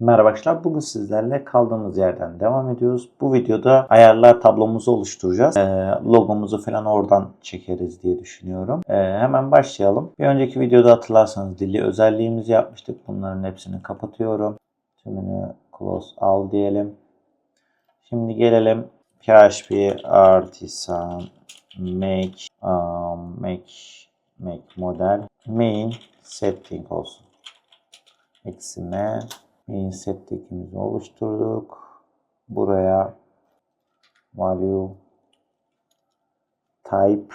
Merhaba arkadaşlar. Bugün sizlerle kaldığımız yerden devam ediyoruz. Bu videoda ayarlar tablomuzu oluşturacağız. Ee, logomuzu falan oradan çekeriz diye düşünüyorum. Ee, hemen başlayalım. Bir önceki videoda hatırlarsanız dili özelliğimizi yapmıştık. Bunların hepsini kapatıyorum. Tümünü close all diyelim. Şimdi gelelim PHP artisan make um, make make model main setting olsun. Eksime main setting'imizi oluşturduk. Buraya value type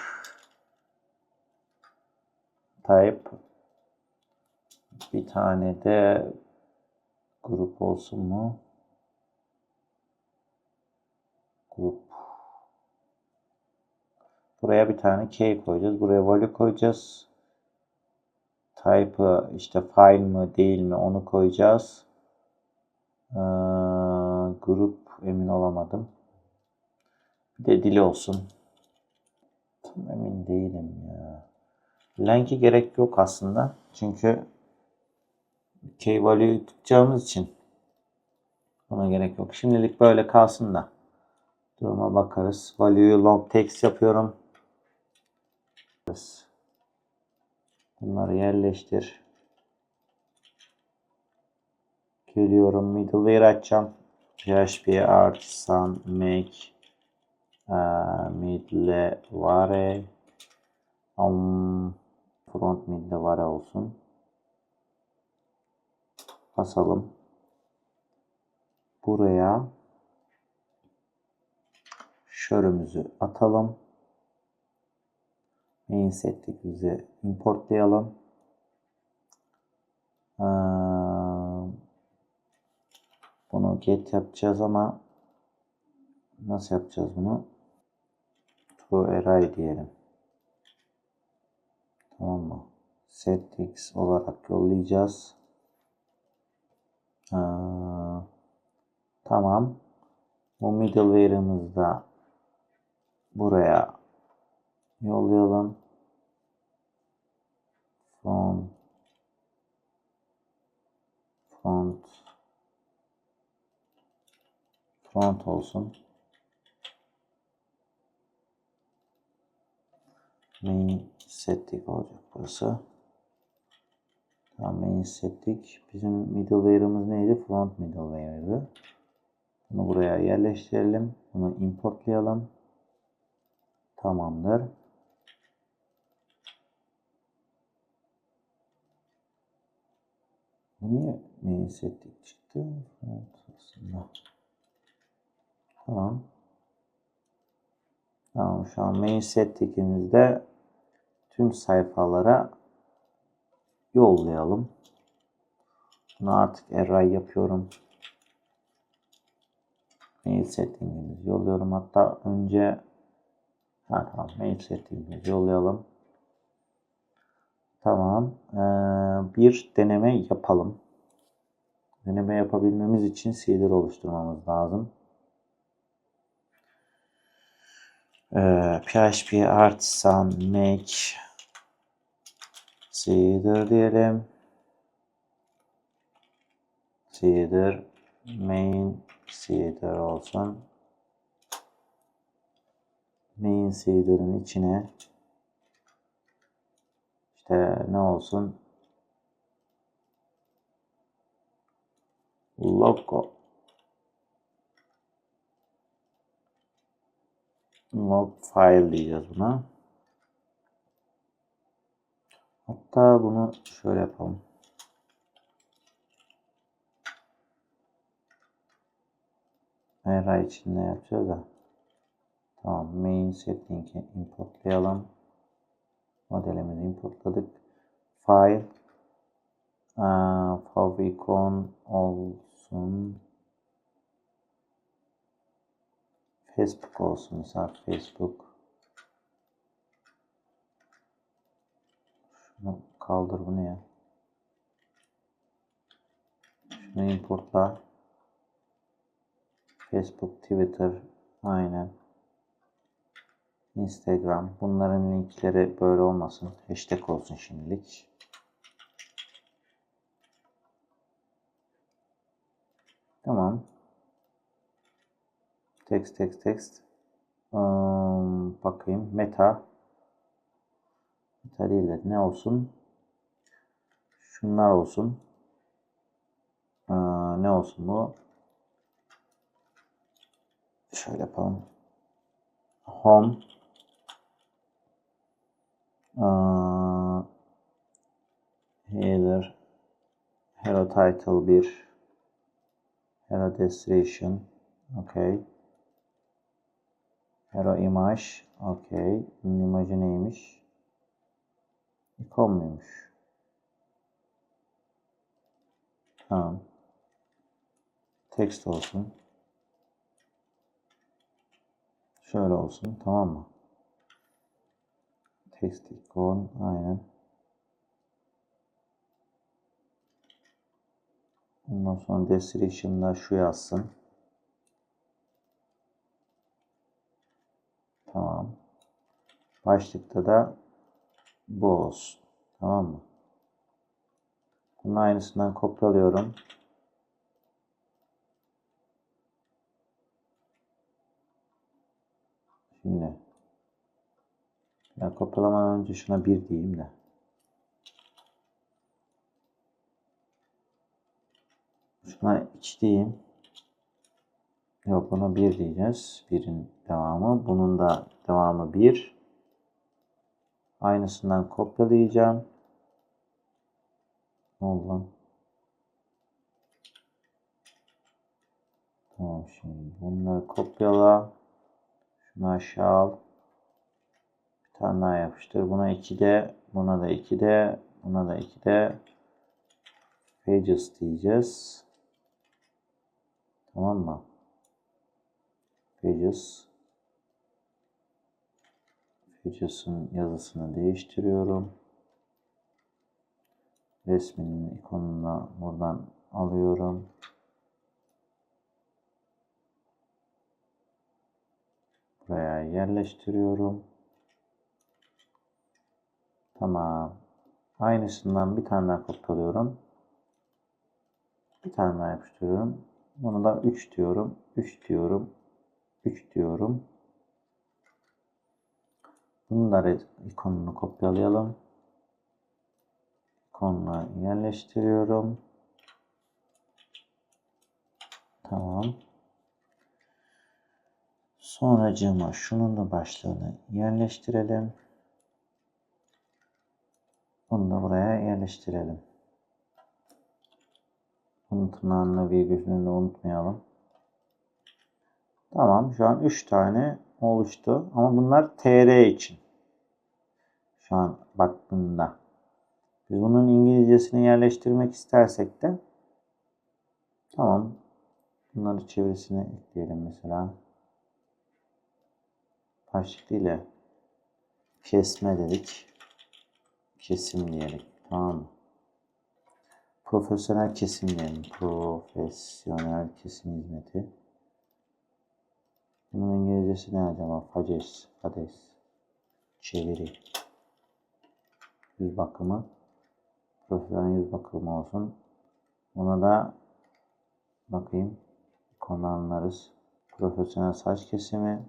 type bir tane de grup olsun mu? Grup. Buraya bir tane key koyacağız. Buraya value koyacağız. Type'ı işte file mi değil mi onu koyacağız. Ee, grup emin olamadım. Bir de dili olsun. Tam emin değilim ya. Link'e gerek yok aslında. Çünkü key value tutacağımız için buna gerek yok. Şimdilik böyle kalsın da duruma bakarız. Value'yu long text yapıyorum. Bunları yerleştir. Geliyorum middleware açacağım. PHP artisan make uh, middleware um, front middleware olsun. Basalım. Buraya şörümüzü atalım. Main setting'imizi importlayalım. Ee, bunu get yapacağız ama nasıl yapacağız bunu? To array diyelim. Tamam mı? Settings olarak yollayacağız. Ee, tamam. Bu middleware'ımızı da buraya yollayalım. Front front front olsun. Main setting olacak burası. Tamam main setting. Bizim middleware'ımız neydi? Front middleware'dı. Bunu buraya yerleştirelim. Bunu importlayalım. Tamamdır. Niye main setting çıktı? Evet, aslında. Tamam. Tamam şu an main setting'imizde tüm sayfalara yollayalım. Bunu artık array yapıyorum. Mail setting'imizi yolluyorum. Hatta önce ha, tamam mail setting'imizi yollayalım. Tamam. Ee, bir deneme yapalım. Deneme yapabilmemiz için seeder oluşturmamız lazım. Ee, PHP artisan make seeder diyelim. Seeder main seeder olsun. Main seeder'ın içine işte ne olsun? Logo. Log file diyeceğiz buna. Hatta bunu şöyle yapalım. Array içinde yapacağız da. Tamam. Main setting'i importlayalım. Modelimizi importladık. File favicon olsun. Facebook olsun. Mesela Facebook. Şunu kaldır bunu ya. Şunu importla. Facebook, Twitter, aynen. Instagram. Bunların linkleri böyle olmasın. Hashtag olsun şimdilik. Tamam. Text text text. Um, bakayım. Meta. Meta değil de ne olsun? Şunlar olsun. Aa, ne olsun bu? Şöyle yapalım. Home. Aa, header. Hero title 1. Hero destination. Okay. Hero image. Okay. Bunun imajı neymiş? İkon muymuş? Tamam. Text olsun. Şöyle olsun. Tamam mı? Text ikon. Aynen. Ondan sonra destination'da şu yazsın. Tamam. Başlıkta da bu olsun. Tamam mı? Bunun aynısından kopyalıyorum. Şimdi ya kopyalamadan önce şuna bir diyeyim de. Şuna 2 diyeyim. Yok buna 1 diyeceğiz. 1'in devamı. Bunun da devamı 1. Aynısından kopyalayacağım. Ne oldu lan? Tamam şimdi bunları kopyala. Şunu aşağı al. Bir tane daha yapıştır. Buna 2 de, buna da 2 de, buna da 2 de pages diyeceğiz. Tamam mı? Pages. Pages'ın yazısını değiştiriyorum. Resminin ikonunu buradan alıyorum. Buraya yerleştiriyorum. Tamam. Aynısından bir tane daha kopyalıyorum. Bir tane daha yapıştırıyorum. Bunu da 3 diyorum. 3 diyorum. 3 diyorum. Bunları ikonunu kopyalayalım. İkonuna yerleştiriyorum. Tamam. Sonracığıma şunun da başlığını yerleştirelim. Bunu da buraya yerleştirelim. Bunun tırnağını virgülünü unutmayalım. Tamam şu an 3 tane oluştu. Ama bunlar TR için. Şu an baktığında. Biz bunun İngilizcesini yerleştirmek istersek de tamam. Bunları çevresine ekleyelim mesela. Başlık ile kesme dedik. Kesim diyelim. Tamam mı? Profesyonel kesim diyelim. Profesyonel kesim hizmeti. Bunun İngilizcesi ne acaba? Fades. Fades. Çeviri. Yüz bakımı. Profesyonel yüz bakımı olsun. Buna da bakayım. Konu anlarız. Profesyonel saç kesimi.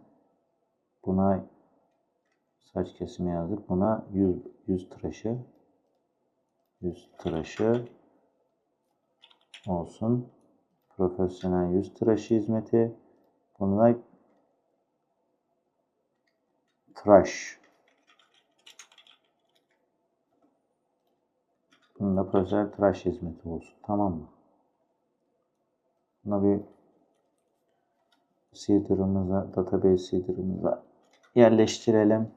Buna saç kesimi yazdık. Buna yüz, yüz tıraşı. Yüz tıraşı olsun. Profesyonel yüz tıraşı hizmeti. Bunu da tıraş. Bunun da profesyonel tıraş hizmeti olsun. Tamam mı? Buna bir seeder'ımıza, database seeder'ımıza yerleştirelim.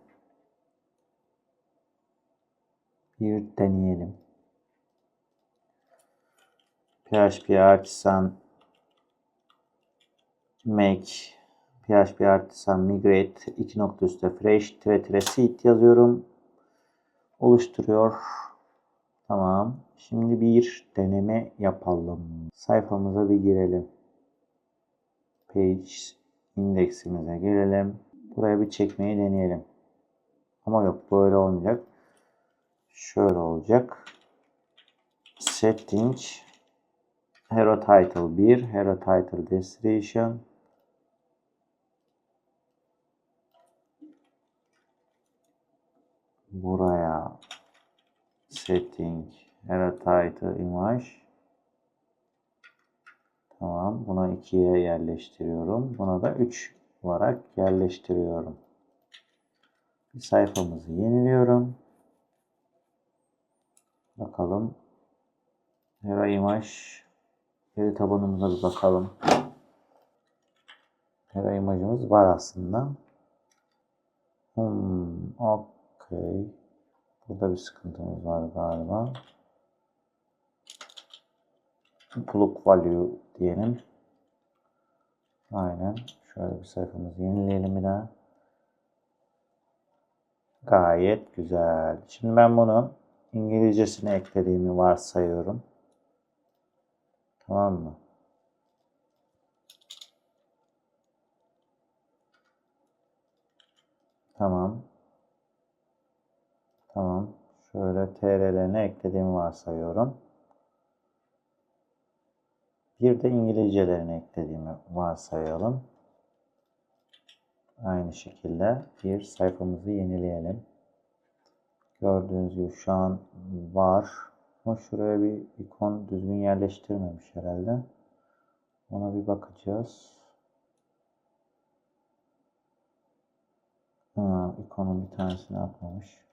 Bir deneyelim. PHP Artisan make PHP Artisan migrate 2 nokta üstte fresh tire tire seed yazıyorum. Oluşturuyor. Tamam. Şimdi bir deneme yapalım. Sayfamıza bir girelim. Page indeksimize gelelim. Buraya bir çekmeyi deneyelim. Ama yok böyle olmayacak. Şöyle olacak. Setting Hero Title 1, Hero Title Destination. Buraya setting, Hero Title Image. Tamam. Buna 2'ye yerleştiriyorum. Buna da 3 olarak yerleştiriyorum. Sayfamızı yeniliyorum. Bakalım. Hero Image veri tabanımıza bir bakalım. Hero imajımız var aslında. Hmm, okey. Burada bir sıkıntımız var galiba. Plug value diyelim. Aynen. Şöyle bir sayfamızı yenileyelim bir daha. Gayet güzel. Şimdi ben bunu İngilizcesine eklediğimi varsayıyorum. Tamam mı? Tamam. Tamam. Şöyle TR'lerini eklediğimi varsayıyorum. Bir de İngilizcelerini eklediğimi varsayalım. Aynı şekilde bir sayfamızı yenileyelim. Gördüğünüz gibi şu an var. Ama şuraya bir ikon düzgün yerleştirmemiş herhalde. Ona bir bakacağız. Ha, ikonun bir tanesini atmamış.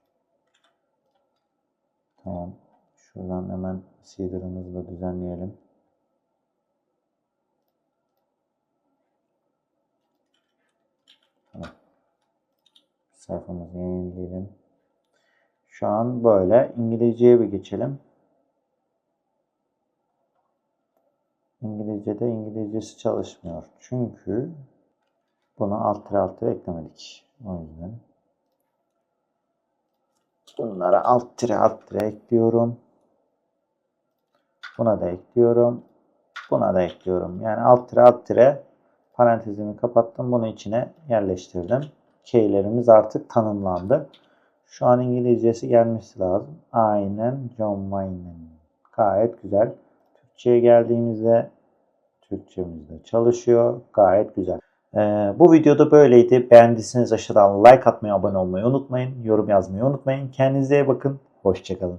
Tamam. Şuradan hemen seeder'ımızı da düzenleyelim. Tamam. Sayfamızı yenileyelim. Şu an böyle. İngilizceye bir geçelim. İngilizce'de İngilizcesi çalışmıyor. Çünkü bunu alt tire alt tire eklemedik. O yüzden. Bunlara alt tire alt tire ekliyorum. Buna da ekliyorum. Buna da ekliyorum. Yani alt tire alt tire parantezimi kapattım. Bunu içine yerleştirdim. Keylerimiz artık tanımlandı. Şu an İngilizcesi gelmesi lazım. Aynen John Wayne'in. Gayet güzel. Türkçe'ye geldiğimizde Türkçemizde çalışıyor. Gayet güzel. Ee, bu videoda böyleydi. Beğendiyseniz aşağıdan like atmayı, abone olmayı unutmayın. Yorum yazmayı unutmayın. Kendinize iyi bakın. Hoşçakalın.